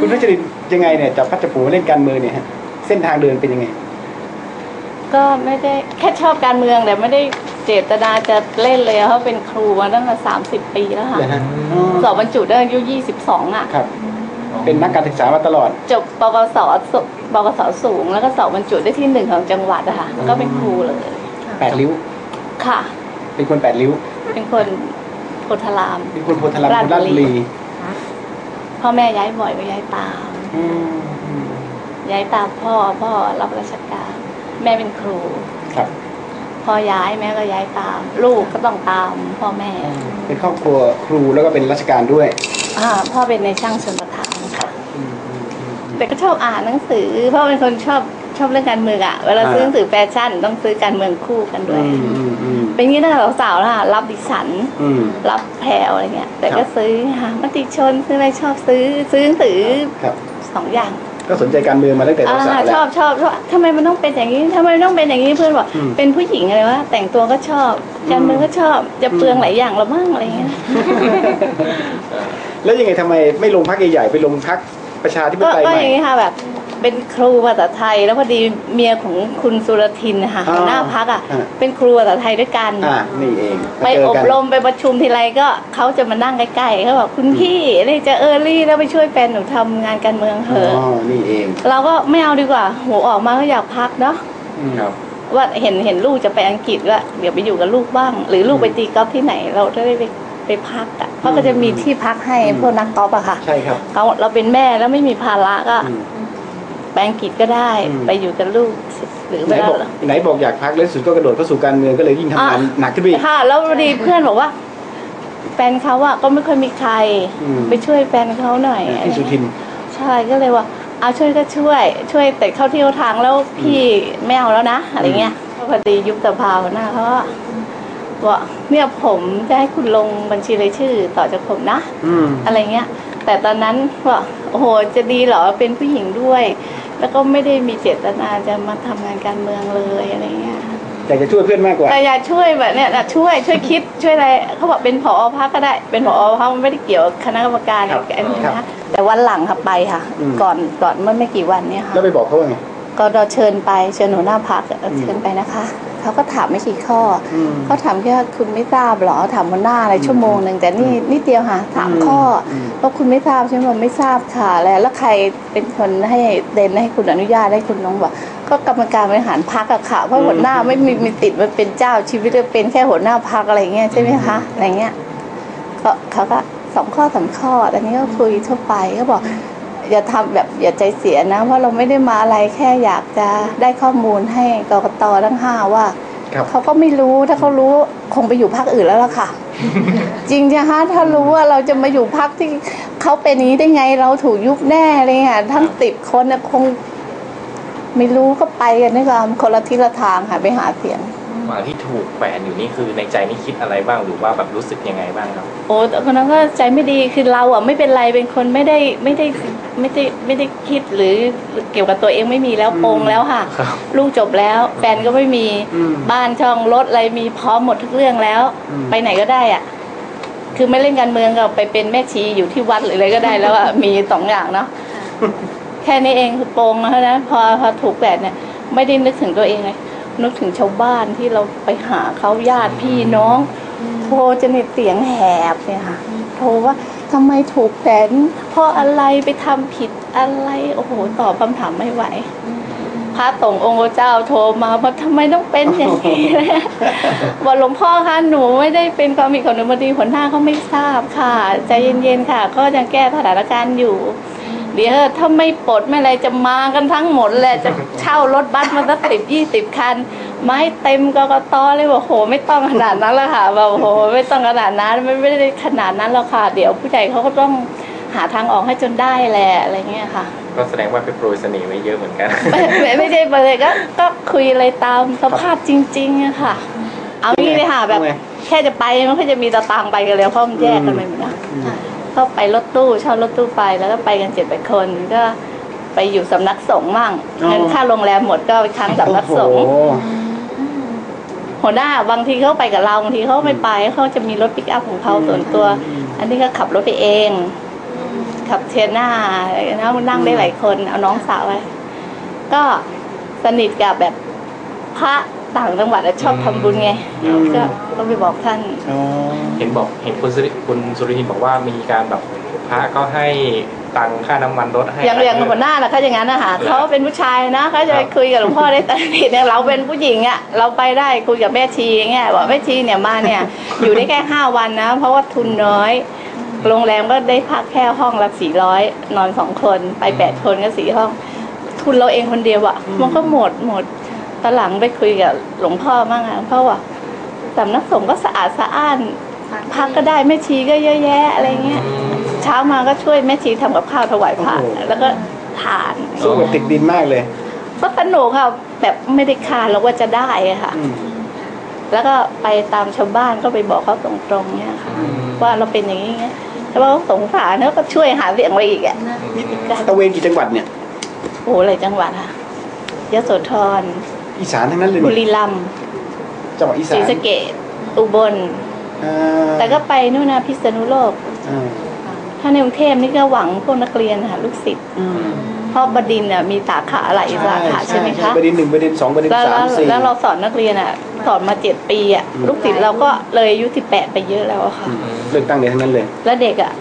คุณพัชรินยังไงเนี่ยจับพัชผูมาเล่นการเมืองเนี่ยฮะเส้นทางเดินเป็นยังไง ก็ไม่ได้แค่ชอบการเมืองแต่ไม่ได้เจตนาจะเล่นเลยเพราะเป็นครูมาตั้งแต่สามสิบปีแล้วค่ะเลยฮะอ๋อสอบบรรจุได้อายุยี่สิบสองอะครับ เป็นนักการศึกษามาตลอด จบปวสสุปวสสูง แล้วก็สอบบรรจุได้ที่หนึ่งของจังหวัดอะค่ะก็เป็นครูเลยแปดริ้วค่ะ เป็นคนแปดริ้ว เป็นคนโพธาราม เป็นคนโพธารามคนราราชชบุบุรีรี พ่อแม่ย้ายบ่อยก็ย้ายตามอืมอืมย้ายตามพ่อพ่อรับราชการ แม่เป็นครูครับพอย้ายแม่ก็ย้ายตาม ลูกก็ต้องตามพ่อแม่ เป็นครอบครัวครูแล้วก็เป็นราชการด้วยอ่าพ่อเป็นในช่างชนประทานค่ะอืมอืมอืมแต่ก็ชอบอ่านหนังสือเพราะเป็นคนชอบ ชอบเรื่องการเมืองอะเวลาอ่าซื้อหนังสือแฟชั่นต้องซื้อการเมืองคู่กันด้วยอืมอืมอืมเป็นอย่างนี้ตั้งแต่สาวๆแล้วค่ะรับดิฉันอืมรับแพรวอะไรเงี้ย แต่ครัก็บซื้อค่ะมติชนซื้ออะไรชอบซื้อซื้อหนังสือครับสองอย่างก็สนใจการเมืองมาตั้งแต่อ่าสาวๆชแล้อวบชอบชอบทำไมมันต้องเป็นอย่างนี้ทำไมมันต้องเป็นอย่างนี้เพื่อนบอกอืมเป็นผู้หญิงอะไรวะแต่งตัวก็ชอบการเมืองก็ชอบจะเปลืองหลายอย่างเราบ้างอะไรเงี้ยแล้วยังไงทำไมไม่ลงพักใหญ่ๆไปลงพักประชาธิปก็ไตยก็ใหอม่ย่างนี้ค่ะแบบ เป็นครูภาษาไทย แล้วพอดีเมียของคุณสุรทินนะคะอ่าหัวหน้าพักอะ อ่า เป็นครูภาษาไทยด้วยกัน อ่านี่เองไปเจอบกัน รมไปประชุมทีไรก็เขาจะมานั่งใกล้ๆเขาบอกคุณพี่เลยจะเออรี่แล้วไปช่วยแฟนหนูทำงานการเมืองเถอ๋อะอนี่เองเราก็ไม่เอาดีกว่าหัวออกมาก็อยากพักเนาะอืม ครับว่าเห็นเห็นลูกจะไปอังกฤษว่าเดี๋ยวไปอยู่กับลูกบ้าง หรือลูกไปตีกอล์ฟที่ไหนเราจะได้ไปไปพักอะเพราะก็จะมีที่พักให้พวกนักกอล์ฟอะค่ะใช่ครับเราเราเป็นแม่แล้วไม่มีภาระก็ อืม ไปอังกฤษก็ได้อืมไปอยู่กับลูกหรือไหนไปบอกไหนบอกอยากพักแล้วสุดก็กระโดดเข้าสู่การเมืองก็เลยยิ่งทำงานหนักขึ้นไปอีกค่ะแล้วพอดีเพื่อนบอกว่า แฟนเขาอะก็ไม่ค่อยมีใครอืมไปช่วยแฟนเขาหน่อยพี่สุทินใช่ก็เลยว่าเอาช่วยก็ช่วย ช่วยแต่เข้าที่เข้าทางแล้วพี่ไม่เอาแล้วนะอะไรเงี้ยพอดียุบสภาหัวหน้าเขาก็บอกเนี่ยผมจะให้คุณลงบัญชีรายชื่อต่อจากผมนะอืมอะไรเงี้ย แต่ตอนนั้นว่าโอ้โหจะดีเหรอเป็นผู้หญิงด้วย แล้วก็ไม่ได้มีเจตนาจะมาทำงานการเมืองเลยอะไรเงี้ยอยากจะช่วยเพื่อนมากกว่า แต่อยากช่วยแบบเนี้ยนะช่วยช่วยคิดช่วยอะไรเขาบอกเป็นผอพักก็ได้ เป็นผอพักมันไม่ได้เกี่ยวกับคณะกรรมการครับอันนี้ครันะบแต่วันหลังค่ะไปค่ะ อืม ก่อนก่อนเมื่อไม่กี่วันเนี่ยค่ะแล้วไปบอกเขาว่าไง ก็เราเชิญไปเชิญหัวหน้าพักอืมเชิญไปนะคะ เขาก็ถามไม่กี่ข้ออมเขาถามแค่ว่าคุณไม่ทราบเหรอถามหัวหน้าอะไรชั่วโมงหนึ่งแต่นี่นิดเดียวค่ะถามข้ออมว่าคุณไม่ทราบใช่ไหมบอกไม่ทราบค่ะแล้วแล้วใครเป็นคนให้เดนให้คุณอนุญาตให้คุณน้องบอกก็กรรมการบริหารพักอะค่ะเพราะหัวหน้าไม่มีมีติดมาเป็นเจ้าชีวิตเลยเป็นแค่หัวหน้าพักอะไรเงี้ยใช่ไหมคะอะไรเงี้ยก็เขาก็สองข้อสามข้ออันนี้ก็คุยทั่วไปก็บอก อย่าทำแบบอย่าใจเสียนะเพราะเราไม่ได้มาอะไรแค่อยากจะได้ข้อมูลให้กกตทั้งห้าว่าครับเขาก็ไม่รู้ถ้าเขารู้คงไปอยู่พักอื่นแล้วล่ะค่ะ จริงนะคะถ้ารู้ว่าเราจะมาอยู่พักที่เขาเป็นอย่างนี้ได้ไงเราถูกยุบแน่เลยค่ะทั้งติดคนน่ะคง ไม่รู้ก็ไปกันนี่ก็คนละทิศละทางค่ะไปหาเสียง หมาที่ถูกแขวนอยู่นี่คือในใจนี่คิดอะไรบ้างหรือว่าแบบรู้สึกยังไงบ้างครับ โอ้แต่คนนั้นก็ใจไม่ดีคือเราอะไม่เป็นไรเป็นคนไม่ได้ไม่ได้ไม่ได้ไม่ได้คิดหรือเกี่ยวกับตัวเองไม่มีแล้วโปรงแล้วค่ะ ครับลูกจบแล้ว แฟนก็ไม่มีอืมบ้านช่องรถอะไรมีพร้อมหมดทุกเรื่องแล้ว อืม ไปไหนก็ได้อะ คือไม่เล่นการเมืองก็ไปเป็นแม่ชีอยู่ที่วัดหรืออะไรก็ได้แล้วอะ มีสองอย่างเนาะแค่นี้เองคือโปรงแล้วนะพอพอถูกแปดเนี่ย ไม่ได้นึกถึงตัวเองเลย นึกถึงชาวบ้านที่เราไปหาเขาญาติพี่น้องโทรจะในเสียงแหบเนี่ยค่ะ โทรว่าทำไมถูกแขวนเพราะอะไรไปทำผิดอะไร โอ้โหตอบคำถามไม่ไหวพระตงค์องค์เจ้าโทรมาว่าทำไมต้องเป็นอย่างนี้บอกหลวงพ่อคะหนูไม่ได้เป็นความผิดของหนูพอดีหัวหน้าเขาไม่ทราบค่ะ ใจเย็นๆค่ะ ก็ยังแก้สถานการณ์อยู่ เดี๋ยวถ้าไม่ปลดไม่อะไรจะมากันทั้งหมดแหละจะเช่ารถบัสมาสักสิบยี่สิบคันไม้เต็มกกตเลยบอกโห ไม่ต้องขนาดนั้นแล้วค่ะบอกโหไม่ต้องขนาดนั้นไม่ไม่ได้ขนาดนั้นแล้วค่ะ เดี๋ยวผู้ใหญ่เขาก็ต้องหาทางออกให้จนได้แหละอะไรเงี้ยค่ะ ก็แสดงว่าไปโปรยเสน่ห์ไว้เยอะเหมือนกัน ไม่ไม่ไม่ได้ไปเลยก็ก็คุยอะไรตามสภาพจริงๆอะค่ะ เอางี้เลยค่ะแบบเอาไงแค่จะไปมันก็จะมีตะตางค์ไปกันแล้วเพราะมันแยกกันไปหมดนะ ก็ไปรถตู้เช่ารถตู้ไปแล้วก็ไปกันเจ็ดแปดคนก็ไปอยู่สำนักสงฆ์มั่งอ๋อ เงินค่าโรงแรมหมดก็ไปค้างสำนักสงฆ์โอ้โหหัวหน้าบางทีเขาไปกับเราบางทีเขาไม่ไปเขาจะมีรถปิกอัพของเขาส่วนตัว อันนี้ก็ขับรถไปเอง ขับเชียร์หน้าอะไรนะนั่งได้หลายคนเอาน้องสาวไว้ก็สนิทกับแบบพระ ต่างจังหวัดอะชอบทำบุญไงอืม ก็ก็ไปบอกท่าน อ๋อ เห็นบอกเห็นคุณสุริคุณสุรินทร์บอกว่ามีการแบบพระก็ให้ตังค่าน้ำมันรถให้ อย่างอย่างหัวหน้าล่ะเขาอย่างนั้นนะคะเขาเป็นผู้ชายนะเขาจะไปคุยกับหลวงพ่อได้แต่นิดเนี่ยเราเป็นผู้หญิงอะเราไปได้คุยกับแม่ชีอย่างเงี้ยบอกแม่ชีเนี่ยมาเนี่ย อยู่ได้แค่ห้าวันนะ เพราะว่าทุนน้อย โรงแรมก็ได้พักแค่ห้องละสี่ร้อยนอนสองคนไปแปดคนก็สี่ห้อง ทุนเราเองคนเดียวอะมันก็หมดหมด ตอนหลังไปคุยกับหลวงพ่อมั่งอะหลวงพ่อว่าสำนักสงฆ์ก็สะอาดสะอ้าน พักก็ได้แม่ชีก็เยอะแยะอะไรเงี้ยอืมเช้ามาก็ช่วยแม่ชีทำกับข้าวถวายพระแล้วก็ทานสู้กับติดดินมากเลยก็สนุกค่ะแบบไม่ได้คาดแล้วว่าจะได้อะค่ะ อืม แล้วก็ไปตามชาวบ้านก็ไปบอกเขาตรงๆเนี่ยค่ะ ว่าเราเป็นอย่างนี้ไงแล้วเขาสงสารแล้วก็ช่วยหาเสียงไว้อีกอะนี่ตะเวนกี่จังหวัดเนี่ย โอ้หลายจังหวัดค่ะยโสธร อีสานทั้งนั้นเลยบุนี่รีรัมย์จังหวัดอีศสารีนสะเกษอุบล อ่าแต่ก็ไปนู่นนะพิษณุโลก อ่าถ้าในกรุงเทพนี่ก็หวังพวกนักเรียนค่ะลูกศิษย์อืมเพราะบดินทร์น่ะมีสาขาหลายสาขาใช่ไหมคะ ประเด็นหนึ่งประเด็นสองประเด็นแล้วสาแล้มวสี่ แล้วเราสอนนักเรียนอะ สอนมาเจ็ดปีอะอืม ลูกศิษย์เราก็เลยอายุสิบแปดไปเยอะแล้วอะค่ะ อืมเลือกตั้งเดียวทั้งนั้นเลย แล้วเด็กอะ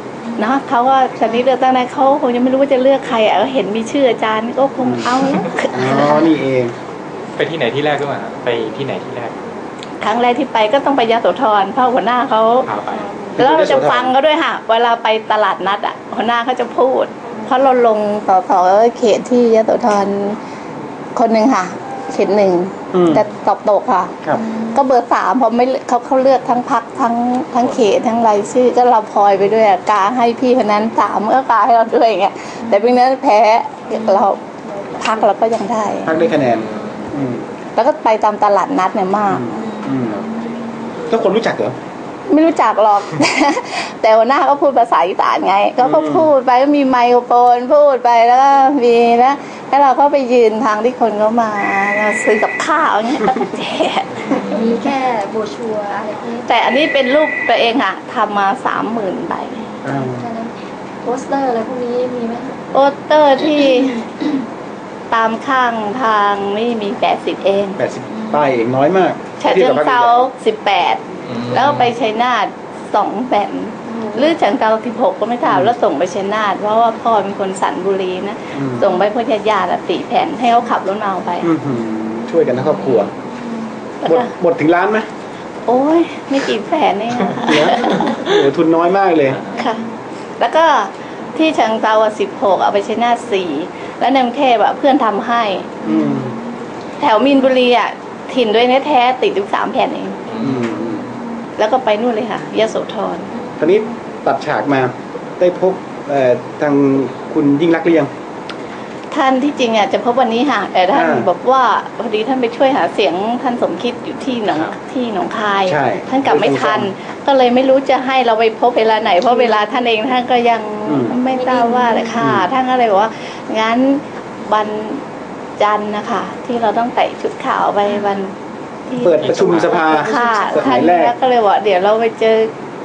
นะเขาว่าชนิดเลือกตั้งได้เขาคงยังไม่รู้ว่าจะเลือกใครอะก็เห็นมีชื่ออาจารย์ก็คงเอาแล้วอ๋อ นี่เอง ไปที่ไหนที่แรกด้วยฮะไปที่ไหนที่แรก ครั้งแรกที่ไปก็ต้องไปยาโสธรเพราะหัวหน้าเขาพาไปแล้วเราจะฟังเขาด้วยค่ะ เวลาไปตลาดนัดอะหัวหน้าเขาจะพูด เพราะเราลงต่อต่อเขตที่ยโสธรคนหนึ่งค่ะ เขตหนึ่งอืมแต่ตอบตกค่ะครับก็เบอร์สามเพราะไม่เขาเขาเลือกทั้งพักทั้งทั้งเขตทั้งรายชื่อ ก็เราพลอยไปด้วยอะกาให้พี่คนนั้นสามก็กาให้เราด้วยอย่างเงี้ยแต่เป็นนั้นแพ้เราพักเราก็ยังได้พักได้คะแนนอืม แล้วก็ไปตามตลาดนัดเนี่ยมากอืมแล้วคนรู้จักเหรอไม่รู้จักหรอก แต่หัวหน้าก็พูดภาษาอีสานไงก็ก็อืมพูดไปก็มีไมโครโฟนพูดไปแล้วก็มีแล้วแล้วเราก็ไปยืนทางที่คนเขามาเราซื้อกับข้าวอย่างเงี้ยแล้วก็แจกมีแค่โบรชัวร์อะไรพวกนี้แต่อันนี้เป็นรูปตัวเองอะทำมาสามหมื่นใบอ่าแค่นั้นโปสเตอร์อะไรพวกนี้มีไหมโปสเตอร์ที่ ตามข้างทางนี่มีแปดสิบเองแปดสิบป้ายเองน้อยมากฉะเชิงเซาสิบแปดอืมแล้วก็ไปชัยนาทสองแผ่นหรือฉะเชิงเซาสิบหกก็ไม่ทราบแล้วส่งไปชัยนาทเพราะว่าพ่อเป็นคนสันบุรีนะอืมส่งไปเพื่อญาติๆอะสี่แผ่นให้เขาขับรถมาเอาไปอื้อหือช่วยกันทั้งครอบครัวแล้วหมดก็หมดถึงล้านไหมโอ้ยไม่กี่แผ่นเองอะค่ะเหลือโอ้โหทุนน้อยมากเลยค่ะ แล้วก็ที่เชิงเซาสิบหกเอาไปชัยนาทสี่ แล้วในกรุงเทพอะเพื่อนทำให้ อืมแถวมีนบุรีอะถิ่นด้วยแท้ๆติดอยู่สามแผ่นเองอืมอืมแล้วก็ไปนู่นเลยค่ะยโสธรตอนนี้ตัดฉากมาได้พบเอ่อทางคุณยิ่งรักษณ์หรือยัง ท่านที่จริงอะจะพบวันนี้ค่ะแต่ท่านอ่าบอกว่าพอดีท่านไปช่วยหาเสียงท่านสมคิดอยู่ที่หนองครับที่หนองคาย ใช่ท่านกลับไม่ทัน ก็เลยไม่รู้จะให้เราไปพบเวลาไหน เพราะเวลาท่านเองท่านก็ยังอืมไม่ทราบว่าเลยค่ะ อืม ท่านก็เลยบอกว่างั้นวันจันทร์นะคะที่เราต้องแต่งชุดขาวไปวันที่ เปิดประชุมสภา ค่ะสท่ามันยแรก ก็เลยบอกเดี๋ยวเราไปเจอ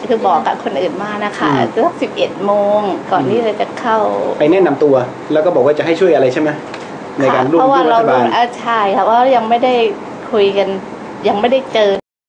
คือบอกกับคนอื่นมานะคะอืมสักสิบเอ็ดโมงก่อนที่เราจะเข้า ไปแนะนำตัว แล้วก็บอกว่าจะให้ช่วยอะไรใช่ไหมในการร่วมเพราะร่ว่าวมเรารัฐบาลอ่าใช่ค่ะว่ายังไม่ได้คุยกันยังไม่ได้เจอ